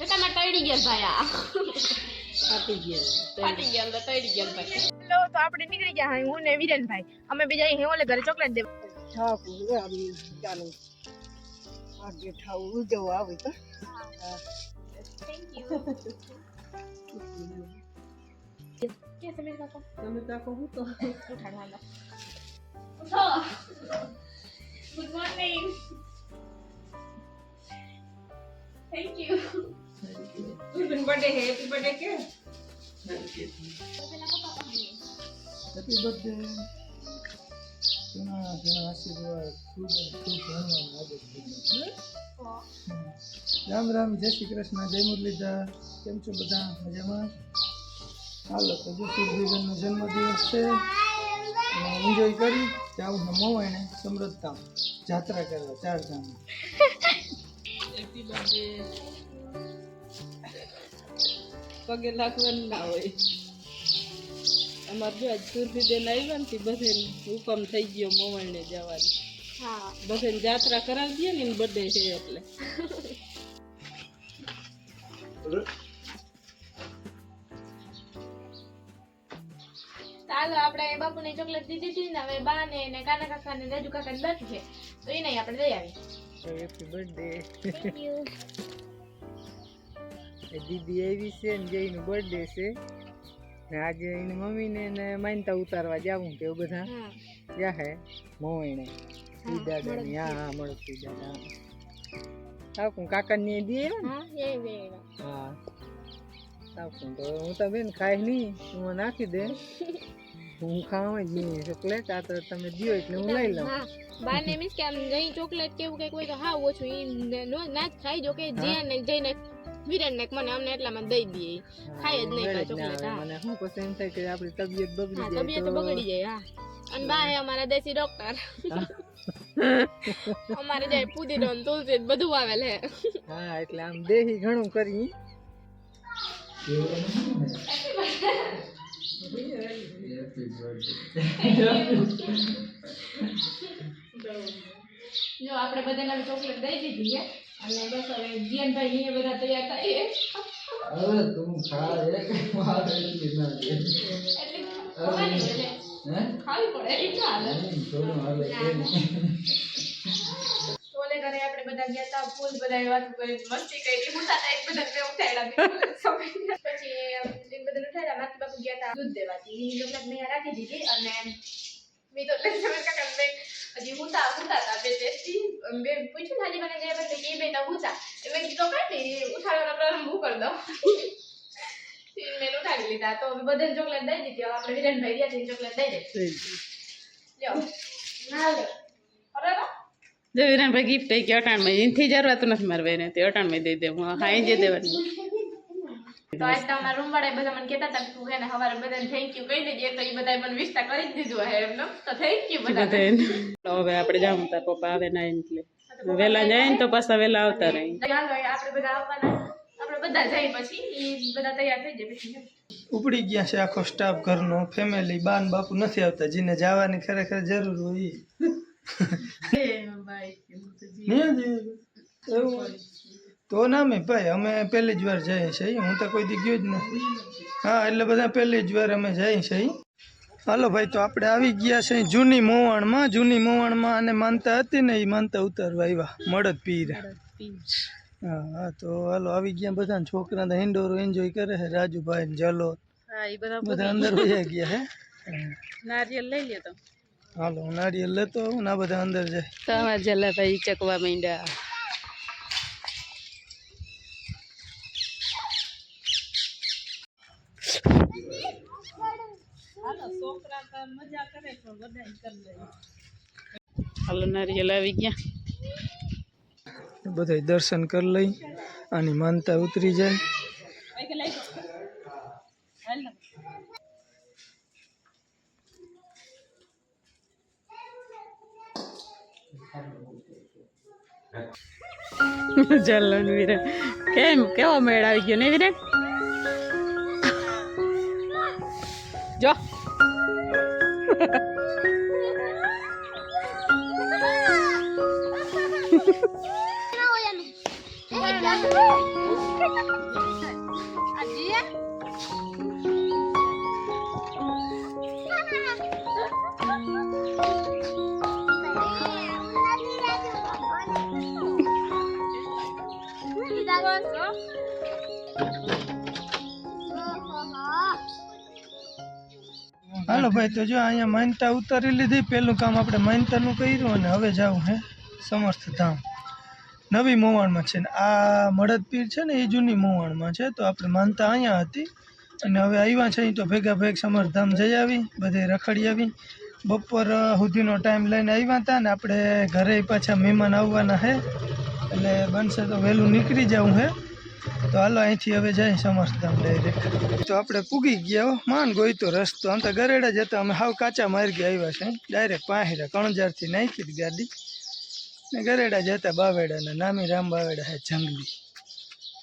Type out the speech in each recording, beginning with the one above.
તમારે તળી ગયા ભાઈ આ ફાટી ગયા ફાટી ગયા અંદર તળી ગયા ભાઈ લો તો આપણે નીકળી ગયા હા હું ને વિરેનભાઈ અમે બીજા અહીં ઓલે ઘરે ચોકલેટ દેવા ઠાકુર આવી ચાલો આગે ઠાવું ઉજવવા આવે તો થેન્ક યુ કે સમીર કાકા તમે તો કહું તો ઉઠાડવા ઉઠો good morning thank you happy birthday happy birthday કે Happy birthday. ઘણા ઘણા આશીર્વાદ ખૂબ અને ખૂબ ભણવાનું આદત રામ રામ જય શ્રી કૃષ્ણ જય મુરલીધર કેમ છો બધા મજામાં હાલો તો જો સુરભીબેનનો જન્મદિવસ છે. એન્જોય કરી જાઉં ને મોવાઈને સમૃદ્ધતા જાત્રા કરવા ચાર ધામ. પગે લાગવાનું ના હોય. અમારે જો આજ સુરભી બેન આવ્યા ને તે બધે હુકમ થઈ ગયો મોવણને જવાની. હા. બધે જાત્રા કરાવી દે ને બર્થડે છે એટલે. ચાલો આપણે બાપુને ચોકલેટ દીધી હતી ને હવે બા ને ને કાના કાકા ને રાજુ કાકા ને બાકી છે. તો એને આપણે દઈ આવી હેપી બર્થડે થેન્ક દીદી એવી છે ને જયનું બર્થડે છે. ને આજે એની મમ્મીને ને માનતા ઉતારવા જાવું કે બધા? હા. ક્યાં હે મોઈને ઈ હા હા મળતી દાદા. દે હા એ હા. તો હું તો બેન ખાઈ નહીં હું નાખી દે. હું ખાવા જ નહીં ચોકલેટ આ તો તમે દો એટલે હું લઈ લઉં. હા બાને મીન્સ કે આમ જઈ ચોકલેટ કેવું કંઈક હોય તો હા ઓછું ઈ ન- ન- ના જ ખાઈ જો કે જ્યાં ને જઈને વિરેન ને મને અમને એટલામાં દઈ દઈએ. ઈ. ખાય જ નહીં મળે કાંઈ જ ના ચોકલેટ, આવે. હા. મને શું પછી એમ થાય કે આપણી તબિયત બગડી હા જાય તબિયત તો બગડી જાય હા. અને બા હે અમારા દેશી ડોક્ટર અમારે જાય પુદીનો ને તુલસી ને બધું આવેલ હે. હા એટલે આમ દેહી ઘણું કરી. જો આપણે બધાને ચોકલેટ દઈ દીધી છે અને બસ હવે જીયનભાઈ ને એ બધા તૈયાર થઈએ હવે તું ખા એક મારે એટલી ના દે. એટલે ખવાની હોય ને. હે? ખાવી પડે. એ ના હાલે થોડું હાલે કે નહીં. તો ઓલે ઘરે આપણે બધા ગયા હતા ફૂલ બધા વાત કરી મસ્તી કરી હું તાતા એક બધા મેં ઉઠાડ્યા પછી એક બધા ઉઠાડ્યા માથી બાપુ ગયા હતા દૂધ દેવાથી. ઈ ચોકલેટ મેં રાખી દીધી અને મેં તો એટલે સમજ કાકા મેં હજી હુતા હુતા હતા બે ટેસ્ટી બે પૂછ્યું હાજી મને ગયા પછી એ બે તો હુતા. એ મેં કીધું નહીં ઉઠાડવાનો પ્રારંભ હું કરી દઉં. મેં ઉઠાડી લીધા. તો અમે બધાને ચોકલેટ દઈ દીધી. હવે આપણે વિરેનભાઈ રહ્યા છે ચોકલેટ દઈ દે. લ્યો. ના લ્યો બરાબર જો વિરાનભાઈ ગિફ્ટ ગયો અટાણમાં એનથી જરૂરત નથી મારે ભાઈને તે અટાણમાં દઈ દે હું હાઈ જે દેવાની. તો આજ તો રૂમ વાળા બધા મને કહેતા હતા તું હે ને બધાને થેન્ક યુ કહી દેજે તો એ બધા મને વિસ્તા કરી જ દીધું હે એમનો. તો થેન્ક યુ બધા હવે આપણે જાઉં તાર પપ્પા આવે ના એટલે. વહેલા જાય ને તો પાછા વેલા આવતા રહી. ચાલો આપણે બધા આવવાના. આપણે બધા જઈ પછી ઈ બધા તૈયાર થઈ જાય પછી. ઉપડી ગયા છે આખો સ્ટાફ ઘરનો ફેમિલી બાન બાપુ નથી આવતા જેને જવાની ખરેખર જરૂર હોય. તો ના મેં ભાઈ અમે પહેલી જ વાર જઈએ છીએ. હું તો કોઈ દી ગયો જ નથી. હા એટલે બધા પહેલી જ વાર અમે જઈએ છીએ. હાલો ભાઈ તો આપણે આવી ગયા છે જૂની મોવાણમાં. જૂની મોવાણમાં અને માનતા હતી ને એ માનતા ઉતારવા આવ્યા. મળદ પીર. હા હા તો હાલો આવી ગયા બધા છોકરા તો હિન્ડોરો એન્જોય કરે છે. રાજુભાઈ ને જલો બધા અંદર ગયા હે નારિયેલ લઈ લે તો. હાલો નારિયેલ લેતો આવું ને બધા અંદર જાય. તમારા ભાઈ ચકવા માંડ્યા. હાલો નારિયેલ આવી ગયા. બધા દર્શન કરી લઈ અને માનતા ઉતરી જાય. ચલો ને વિરાટ કેમ કેવો મેળ આવી ગયો ને વિરાટ જો હાલો ભાઈ, તો જો અહીંયા માનતા ઉતારી લીધી. પહેલું કામ આપણે માનતાનું કર્યું અને હવે જવું હે સમર્થ ધામ. નવી મોવાણમાં છે ને આ મળદપીર છે ને એ જૂની મોવાણમાં છે, તો આપણે માનતા અહીંયા હતી. અને હવે આવ્યા છે તો ભેગા ભેગ સમર્થ ધામ જઈ આવી, બધે રખડી આવી. બપોર સુધીનો ટાઈમ લઈને આવ્યા હતા ને આપણે ઘરે પાછા મહેમાન આવવાના હે. એટલે બનશે તો વહેલું નીકળી જવું હે. તો હાલો, અહીંથી હવે જાય સમર્થધામ ડાયરેક્ટ તો આપણે પૂગી ગયા માન ગોઈતો રસ્તો. આમ તો ગરેડા જતા અમે હાવ કાચા માર્ગે આવ્યા છે ડાયરેક્ટ પાහිરા કણજારથી નાખી જ ગાડી. ને ગરેડા જતા બાવેડાના નામી રામ બાવેડા હે, જંગલી.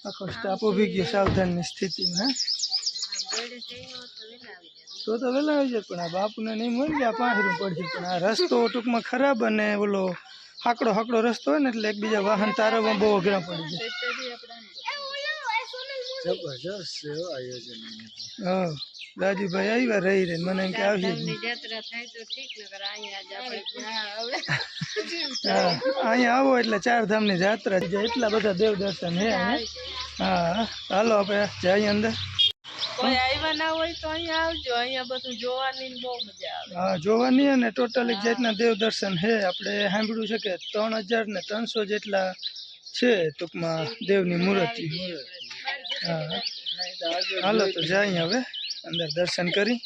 આખો સ્ટાફ ઊભી ગયો સાવધાનની સ્થિતિમાં તો તો વહેલા આવી જાય, પણ આ બાપુને નહીં મળી ગયા પાහිરું પડશે. પણ આ રસ્તો ટૂંકમાં ખરાબ અને ઓલો હાકડો હાકડો રસ્તો હોય ને, એટલે એકબીજા વાહન તારવવા બહુ અઘરા પડી જાય. જબરજસ્ત આયોજન હા રાજુભાઈ આવ્યા રહી રે મને એમ કે આવી અહીંયા હા આવો એટલે ચાર ધામની જાત્રા જાય. એટલા બધા દેવ દર્શન હે. હા હાલો આપણે જઈએ અંદર. જોવાની હા અને ટોટલ એક જાતના દેવ દર્શન છે આપણે સાંભળ્યું છે કે ત્રણ હજાર ને ત્રણસો જેટલા છે ટૂંકમાં દેવની મૂર્તિ. હા હાલો તો જાય હવે. અંદર દર્શન કરી.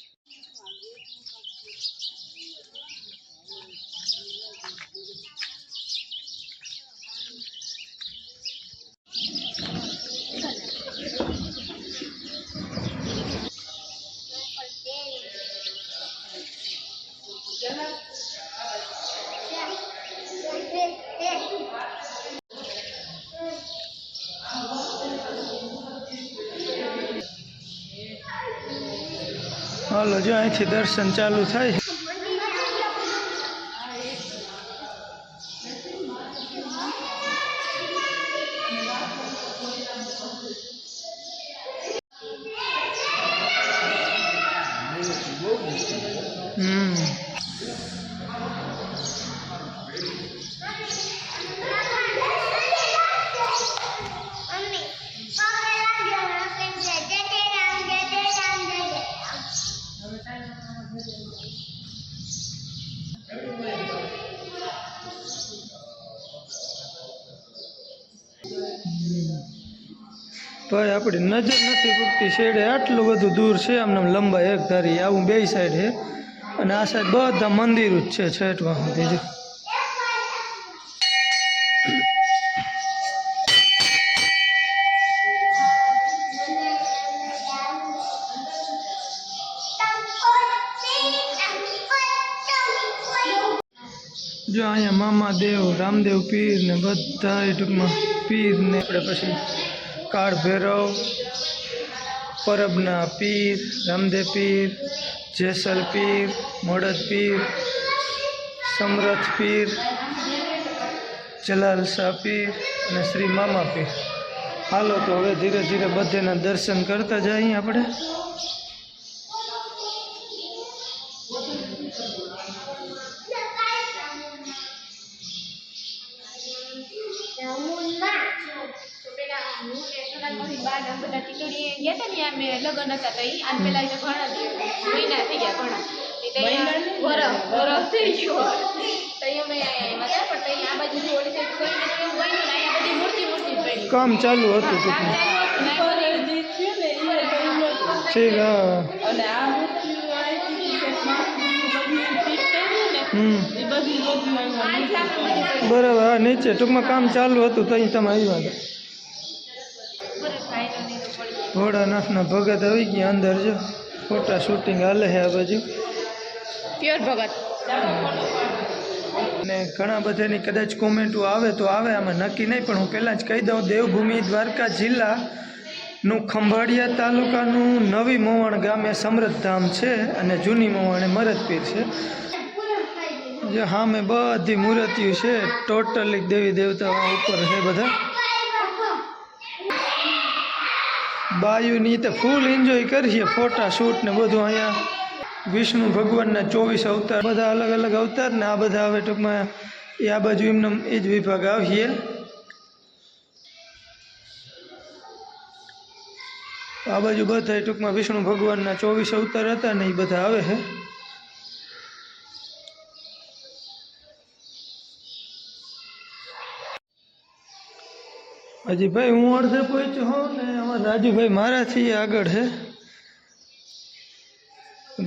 અહીંથી દર્શન ચાલુ થાય. હમ. ભાઈ, આપણી નજર નથી પૂરતી શેડે આટલું બધું દૂર છે આમને આમ લંબાઈ એક ધારી, આવું બે સાઈડ છે. અને આ સાઈડ બધા મંદિરો જ છે, છેટવા સુધી જો. જો અહીંયા મામા દેવ, રામદેવ પીર ને બધા ટૂંકમાં પીર ને આપણે પછી કાળ ભૈરવ, પરબના પીર, રામદેવ પીર, જેસલ પીર, મોડદ પીર, સમરથ પીર, જલાલ શાહ પીર અને શ્રી મામા પીર. હાલો તો હવે ધીરે ધીરે બધેના દર્શન કરતા જઈએ આપણે. હતા તો ઈ આને પેલા તો ઘણા મહિના થઈ ગયા ઘણા તે તો અહીંયા વરસ વરસ થઈ ગયો. તો અમે હતા પણ તઈ આ બાજુ જો સાઈડ કોઈ ને એવું બન્યું ને અહીંયા બધી મૂર્તિ મૂર્તિ જ કામ ચાલુ હતું ને અને આ બધી બરાબર હા નીચે ટૂંકમાં કામ ચાલુ હતું તો અહીં તમે આવ્યા હતા. ભોળાનાથના ભગત આવી ગયા અંદર જો. ફોટા શૂટિંગ હાલે છે આ બાજુ. પ્યોર ભગત. અને ઘણા બધાની કદાચ કોમેન્ટો આવે તો આવે આમાં નક્કી નહીં પણ હું પહેલાં જ કહી દઉં દેવભૂમિ દ્વારકા જિલ્લાનું ખંભાળિયા તાલુકાનું નવી મોવણ ગામે સમૃદ્ધામ છે અને જૂની મોવણ એ મરદપીર છે. જે સામે બધી મૂર્તિઓ છે ટોટલી દેવી દેવતા ઉપર છે બધા. બાયુની તો ફૂલ એન્જોય કરીએ ફોટા શૂટ ને બધું અહીંયા. વિષ્ણુ ભગવાનના ચોવીસ અવતાર, બધા અલગ અલગ અવતાર ને આ બધા હવે ટૂંકમાં એ આ બાજુ એમને એ જ વિભાગ આવીએ આ બાજુ બધા ટૂંકમાં વિષ્ણુ ભગવાનના ચોવીસ અવતાર હતા ને એ બધા આવે છે હજી ભાઈ, હું અડધે પહોંચ્યો હોઉં ને અમારા રાજુભાઈ મારાથી આગળ છે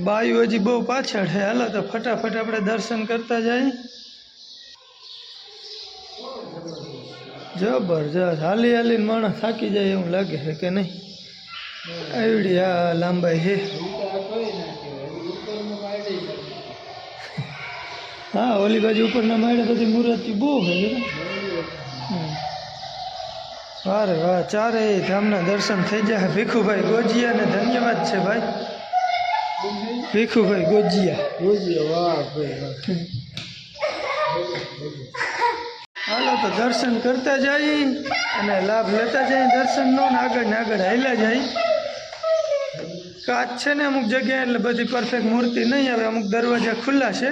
બાયુ હજી બહુ પાછળ છે હાલો તો ફટાફટ આપણે દર્શન કરતા જાય. જબરજસ્ત. હાલી હાલીને માણસ થાકી જાય એવું લાગે છે કે નહીં? આવડી આ લાંબાઈ છે હા, ઓલી બાજુ ઉપરના માળે બધી મુરતી બહુ છે. વારે વાહ ચારેય ધામના દર્શન થઈ જાય ભીખુભાઈ ગોજિયાને ધન્યવાદ છે ભાઈ. ભીખુભાઈ ગોજિયા. હાલો તો દર્શન કરતા જઈ અને લાભ લેતા જઈ દર્શનનો ને આગળ ને આગળ હાલ્યા જાય. કાચ છે ને અમુક જગ્યાએ એટલે બધી પરફેક્ટ મૂર્તિ નહીં આવે અમુક દરવાજા ખુલ્લા છે.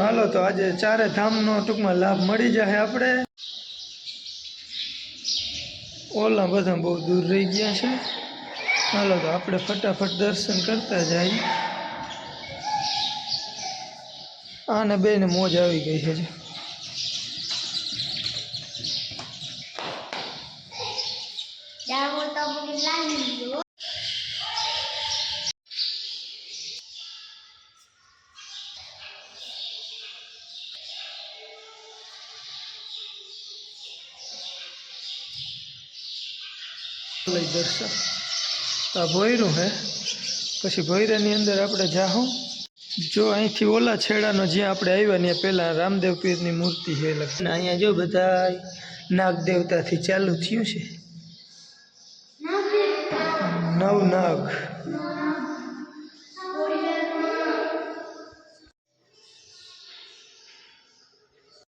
હાલો તો આજે ચારે ધામનો ટૂંકમાં લાભ મળી જાય આપણે. ઓલા બધા બહુ દૂર રહી ગયા છે. હાલો તો આપણે ફટાફટ દર્શન કરતા જઈએ આને બેને મોજ આવી ગઈ છે. દર્શન. આ ભોયરું હે. પછી ભોયરાની અંદર આપણે જાહું. જો અહીંથી ઓલા છેડાનો જ્યાં આપણે આવ્યા ત્યાં પહેલાં રામદેવ પીરની મૂર્તિ છે લખી. અહીંયા જો બધા નાગ દેવતાથી ચાલુ થયું છે. નવ નાગ.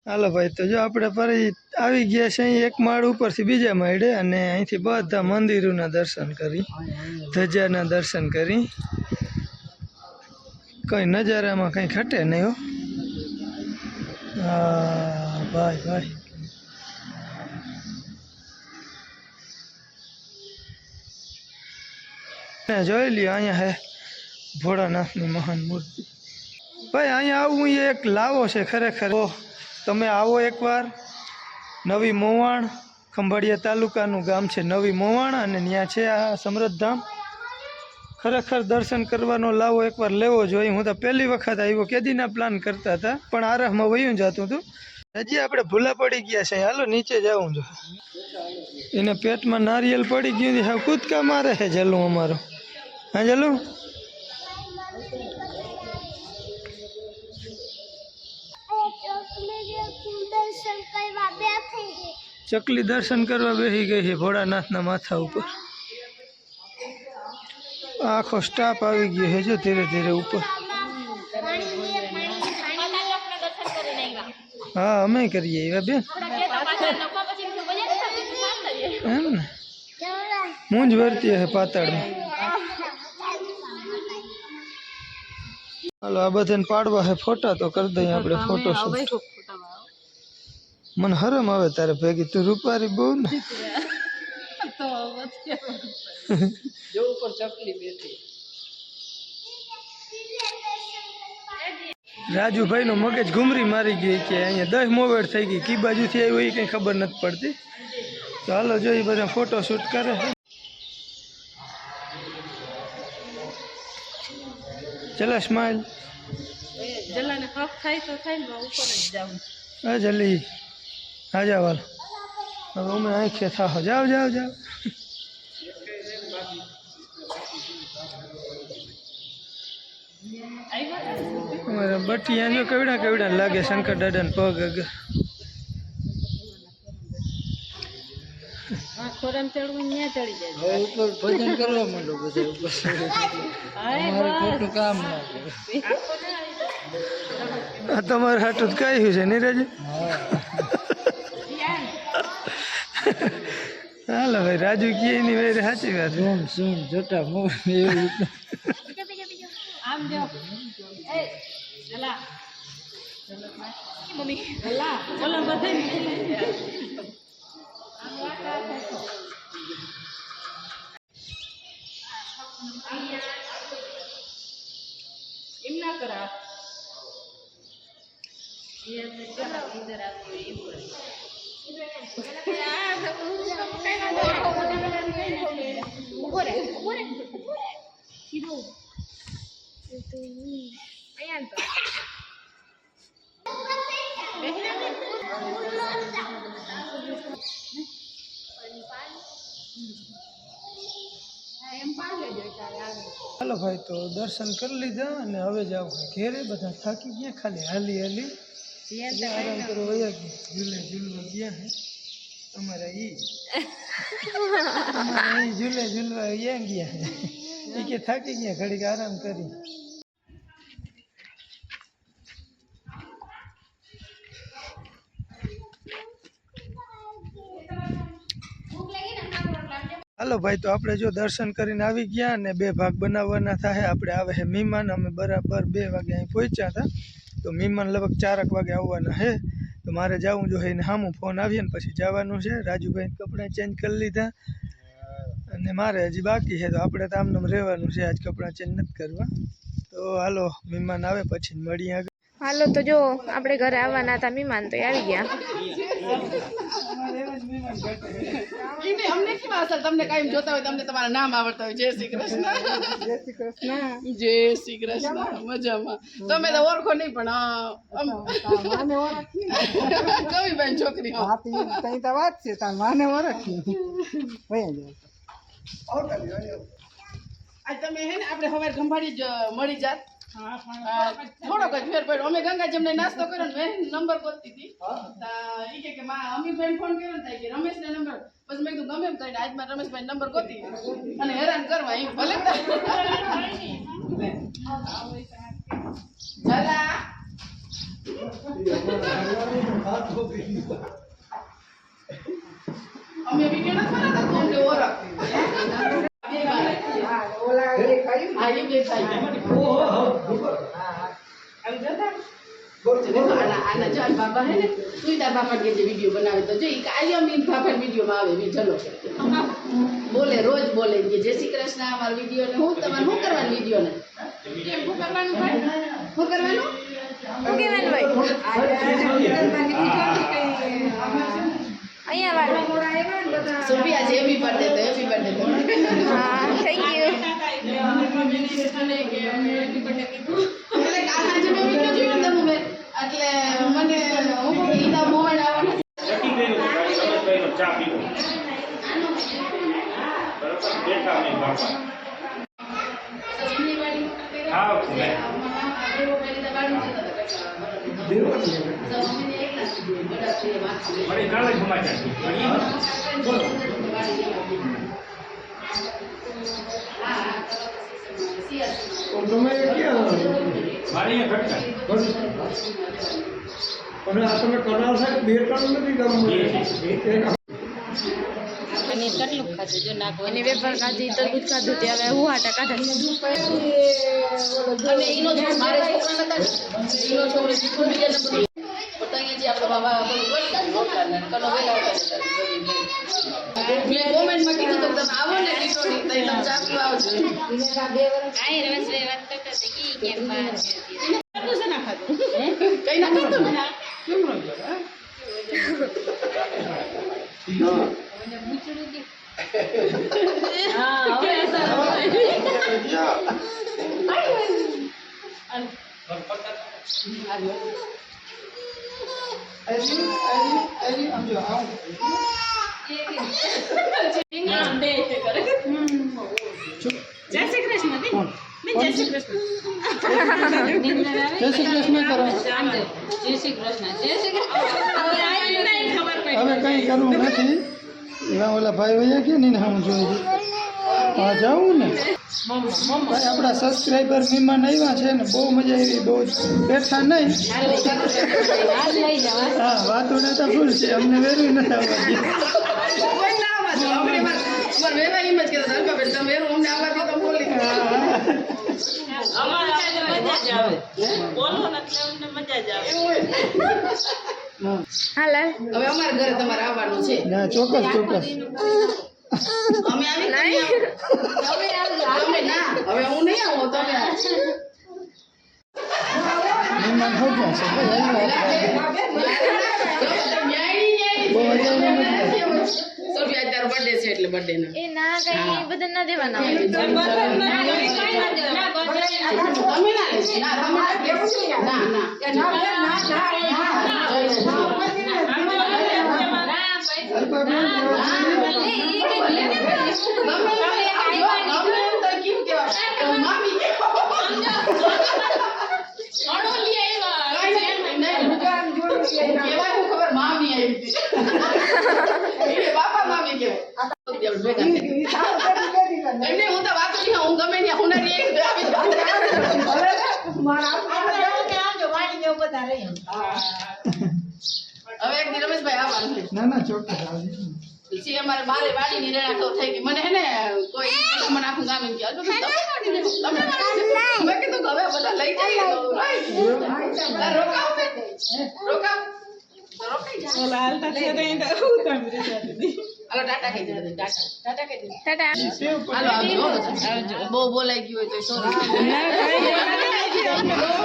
હાલો ભાઈ, તો જો આપણે ફરી આવી ગયા છે અહીં એક માળ ઉપરથી બીજા માળે અને અહીંથી બધા મંદિરોના દર્શન કરી, ધજાના દર્શન કરી. કઈ નજારામાં કંઈ ખટે નહીં હો. હા ભાઈ ભાઈ. જોઈ લ્યો, અહીંયા હે ભોળાનાથની મહાન મૂર્તિ. ભાઈ, અહીંયા આવું એક લાવો છે ખરેખર. ઓહ તમે આવો એકવાર. નવી મોવાણ ખંભાળિયા તાલુકાનું ગામ છે નવી મોવાણ અને ત્યાં છે આ સમૃદ્ધામ ખરેખર દર્શન કરવાનો લાવો એકવાર લેવો જોઈએ. હું તો પહેલી વખત આવ્યો, કેદીના પ્લાન કરતા હતા, પણ આરહમાં વયું જતું હતું. હજી આપણે ભૂલા પડી ગયા છે. હાલો, નીચે જવું જો એને પેટમાં નારિયેલ પડી ગયું છે. હા, કૂદકા મારે છે જલું અમારો. હા જલું ચકલી દર્શન કરવા બેસી ગઈ છે ભોળાનાથના માથા ઉપર આખો સ્ટાફ આવી ગયો છે જો ધીરે ધીરે ઉપર હા અમે કરીએ એવા બેન એમ ને મૂંઝ વરતી હશે પાતાળમાં હાલો આ બધાને પાડવા હે ફોટા તો કરી દઈએ આપણે ફોટો શૂટ મને હરમ આવે તારે ભેગી. તું રૂપારી બહુ ને. જો ઉપર ચકલી બેઠી. રાજુભાઈ નો મગજ ઘુમરી મારી ગઈ કે અહીંયા દસ મોવેડ થઈ ગઈ. કી બાજુથી આવ્યો એ કંઈ ખબર નથી પડતી. તો હાલો જો એ બધા ફોટો શૂટ કરે. ચલા સ્માઈલ જલાને પગ થાય તો થાય ને ઉપર જ જાઉં. હા જલ્દી હા જાવ હાલો હવે અમે આંખે થાહો જાઓ જાઓ જાઓ અમારા બટિયા જો કેવડા કેવડા લાગે શંકર દાદાને પગ આગળ આ ખોરામ ચડવું ત્યાં ચડી જાય હવે ઉપર ભજન કરવા માંડો બધા ઉપર અમારે ખોટું કામ ના કરે આ તમારે હાટું જ કાંઈ છે નીરજ હાલો ભાઈ રાજુ કે એની ભાઈ સાચી વાત. ધૂમ સૂમ જોટા મોં એવી કરા હાલો ભાઈ, તો દર્શન કરી લીધા અને હવે જાવ ઘેરે, બધા થાકી ગયા, ખાલી હાલી હાલી. આરામ કરો વયા ગયા ઝૂલે ઝૂલવા ગયા હે અમારા ઈ અમારા ઈ ઝૂલે ઝૂલવા ગયા ગયા હે ઈ કે થાકી ગયા ઘડીક આરામ કરી હાલો ભાઈ તો આપણે જો દર્શન કરીને આવી ગયા અને બે ભાગ બનાવવાના થાય આપણે આવે છે મહેમાન અમે બરાબર બે વાગે અહીં પહોંચ્યા હતા. તો મહેમાન લગભગ ચારક વાગે આવવાના છે તો મારે જવું જોઈએ એને સામું ફોન આવીએ ને પછી જવાનું છે. રાજુભાઈ કપડાં ચેન્જ કરી લીધા. અને મારે હજી બાકી છે. તો આપણે તો આમને આમ રહેવાનું છે. આજ કપડાં ચેન્જ નથી કરવા. તો હાલો, મહેમાન આવે પછી મળીએ આગળ. હાલો તો જો આપણે ઘરે આવવાના હતા મહેમાન તો એ આવી ગયા. એને અમને કેમ અસર? તમને કાયમ જોતા હોય તમને તમારા નામ આવડતા હોય. જય શ્રી કૃષ્ણ. જય શ્રી કૃષ્ણ. મજામાં. તમે તો ઓળખો નહીં પણ અ, અમ. કવિ બેન છોકરી હો. આજ તમે હે ને આપણે સવારે ગંભાડી જ મળી જાત. અ, થોડોક જ ફેર પડ્યો. અમે ગંગાજીમને નાસ્તો કર્યો ને મેં નંબર ગોતતી હતી. તા ઈ કે કે માં અમીરભાઈ ફોન કર્યો તા કે રમેશ ને નંબર પછી મેં કીધું ગમે એમ કરીને આજ રમેશ રમેશભાઈ નંબર ગોતી અને હેરાન કરવા એમ ભલે અમે વીડિયો નથી બનાવતા? તો અમને ઓળખ? બે. હા, એ બે થાય. આના આના જો બાબા હે ને સુઈતા બાપા કે જે વીડિયો બનાવે તો જો ઈ કાયમ ઈ બાપા વીડિયો આવે ઈ ચલો બોલે રોજ બોલે કે જય શ્રી કૃષ્ણ અમાર વીડિયો ને હું તમારે શું કરવાનું વીડિયો ને? શું કરવાનું ભાઈ? શું કરવાનું? શું કહેવાનું ભાઈ? અહીંયા વાળું સુભી આજે હેપી બર્થડે તો હેપી બર્થડે તો હા થેન્ક યુ ચા પીવો બરોબર બેઠા અમે બાપા હા મારી કાલે સમાચાર. બોલો. તમે ક્યાં મારે અહીંયા ઘટના. પણ આ તમે કરાવ સાહેબ બે ત્રણ નથી બે અને કેટલું ખાધું? જો નાખો વેફર ખાધી તરબૂચ ખાધું તે હવે હું આટા કાઢા અને ઈનો મારે છોકરા નતા ને, છોકરો શીખો બીજા નંબર પોતાની જે આપણા બાબા બધું કરતા ને રોટલા ને કનો વેલા મેં કોમેન્ટમાં કીધું તો તમે આવો ને ટીટોડી તો તમે ચા પીવા આવજો કઈ ના ખાધું કઈ ના ખાધું ને હા? હા હવે જય શ્રી કૃષ્ણ જય શ્રી કૃષ્ણ. જય શ્રી કૃષ્ણ. કરો જય શ્રી કૃષ્ણ. જય શ્રી કૃષ્ણ હવે આઈને નહીં ખબર પડી હવે કંઈ કરવું નથી. એવા ઓલા ભાઈ વયા કે નહીં હું જોઈ હા જાઉં ને? ભાઈ, આપણા સબસ્ક્રાઈબર મહેમાન આવ્યા છે ને, બહુ મજા આવી, બહુ બેઠા નહીં. હા, વાતો તો ફૂલ છે, અમને વેરવી નથી આવવા મજા ના જ કહેતા હતા, અલ્પાબેન, તમે વેરું અમને આવવા દો તો બોલી હાલે હવે અમારા ઘરે તમારે આવવાનું છે ના ચોક્કસ ચોક્કસ અમે આવી તમે આવો. તમે ના હવે હું નહીં આવું તમે આવો. મહેમાન હો ગયા છે ભાઈ આવ્યા બહુ અજાણ્યા નથી. સોફિયા અત્યારે birthday છે એટલે birthday ના. એ ના કઈ બધા ના દેવાના હોય તમે ના લેજો. ના, તમે ના લેજો. ના, ના. અલ્પાબેન કેવા છે? ગમે એમ તો કેમ કહેવાય? મામી કહેવાય હું ખબર મામી આવી હતી. એને બાપા મામી કહેવાય. એમને હું તો વાતો નહીં હું ગમે ત્યાં હુનરી એક બે આવી હવે એક દી રમેશભાઈ આવવાનું છે ના ના ચોક્કસ આવજો પછી અમારે બારે વાડીની રેડા તો થઈ ગઈ મને હે ને કોઈ દિવસ મને આખું ગામ એમ કહે, "અલ્પા બેન, તમે વાડીને રહો, તમે વાડીને રહો." મેં કીધું કે હવે બધા લઈ જઈએ તો right. તાર રોકાવ બેન? રોકાવ? તો રોકાઈ જા. હાલો, ટાટા કહી દેજો, ટાટા. ટાટા કહી દેજો. ટાટા હાલો, આવજો, બહુ બોલાઈ ગયું હોય તો sorry.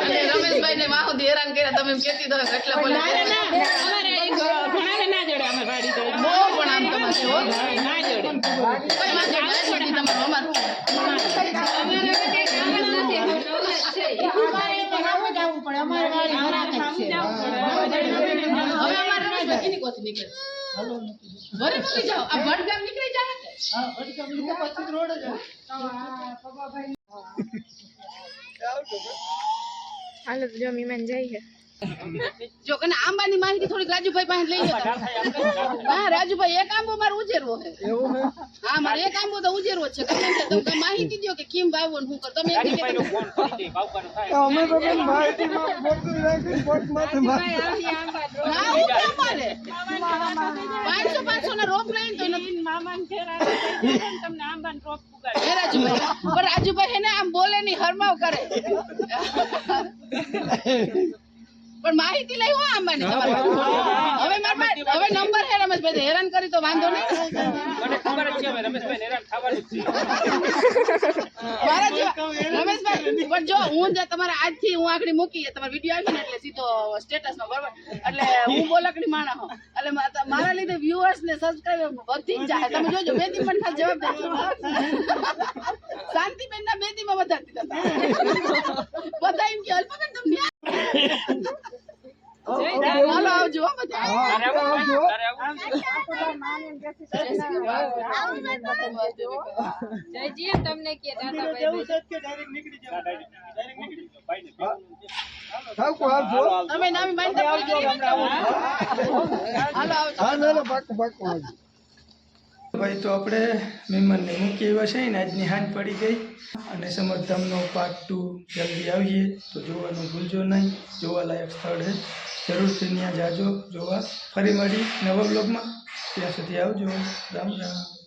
અને રમેશભાઈને વાહ હેરાન કર્યા તમે એમ કહેતી તો કેટલા બોલ્યા બહુ પણ આમ તમારે હો. કોઈ વાંધો નહીં, બસ સુધી અમારું. હવે અમારે રમેશભાઈ કેની કોથી નીકળે? ઘરે મૂકી જાઓ. આ વડગામ નીકળી જાઓ ને. હાલો તો જો મીમાન જાય છે જો કને આંબાની માહિતી થોડીક રાજુભાઈ પાસે લઈ જતા હા રાજુભાઈ એક આંબો મારે ઉજેરવો છે. હા? મારે એક આંબો તો ઉજેરવો છે. ગમે તે તમે માહિતી દ્યો કે કેમ વાવવો ને શું કરો. તમે એક દી કહેતા ફોન કરી દે બાવકાનો થાય. અમે તો બેન માહિતીમાં બોલતું રાખી બોટ માથે હા હું ક્યાં મારે? પાંચસો પાંચસો ના રોપ લઈને તો નથી હે રાજુભાઈ પણ રાજુભાઈ એને આમ બોલે નહીં હરમાવ કરે. પણ માહિતી લઈ હું તમારી હવે મારા હવે નંબર હે રમેશભાઈ હેરાન કરી તો વાંધો નહીં. મને ખબર જ છે હવે રમેશભાઈ હેરાન થવાનું જ છે. મારા રમેશભાઈ પણ જો હું જે તમારા આજથી હું આખડી મૂકી તમારો વીડિયો આવી ને એટલે સીધો સ્ટેટસમાં બરોબર. એટલે હું બોલકડી માણા હો એટલે મારા લીધે વ્યુઅર્સ ને સબસ્ક્રાઇબર વધી જ જાય. તમે જોજો બે દી પણ ખાસ જવાબ દેજો શાંતિબેન ના બે દી માં વધારતી હતા. બધા એમ કે અલ્પબેન તમને કે નામી હાલો પાકું પાકું ભાઈ, તો આપણે મહેમાનને મૂકી એવા છે ને, આજની હાંજ પડી ગઈ. અને સમરધામનો પાર્ટ ટુ જલ્દી આવીએ. તો જોવાનું ભૂલજો નહીં. જોવાલાયક સ્થળ છે. જરૂરથી ત્યાં જાજો, જોવા. ફરી મળી નવા બ્લોગમાં ત્યાં સુધી આવજો. રામ રામ.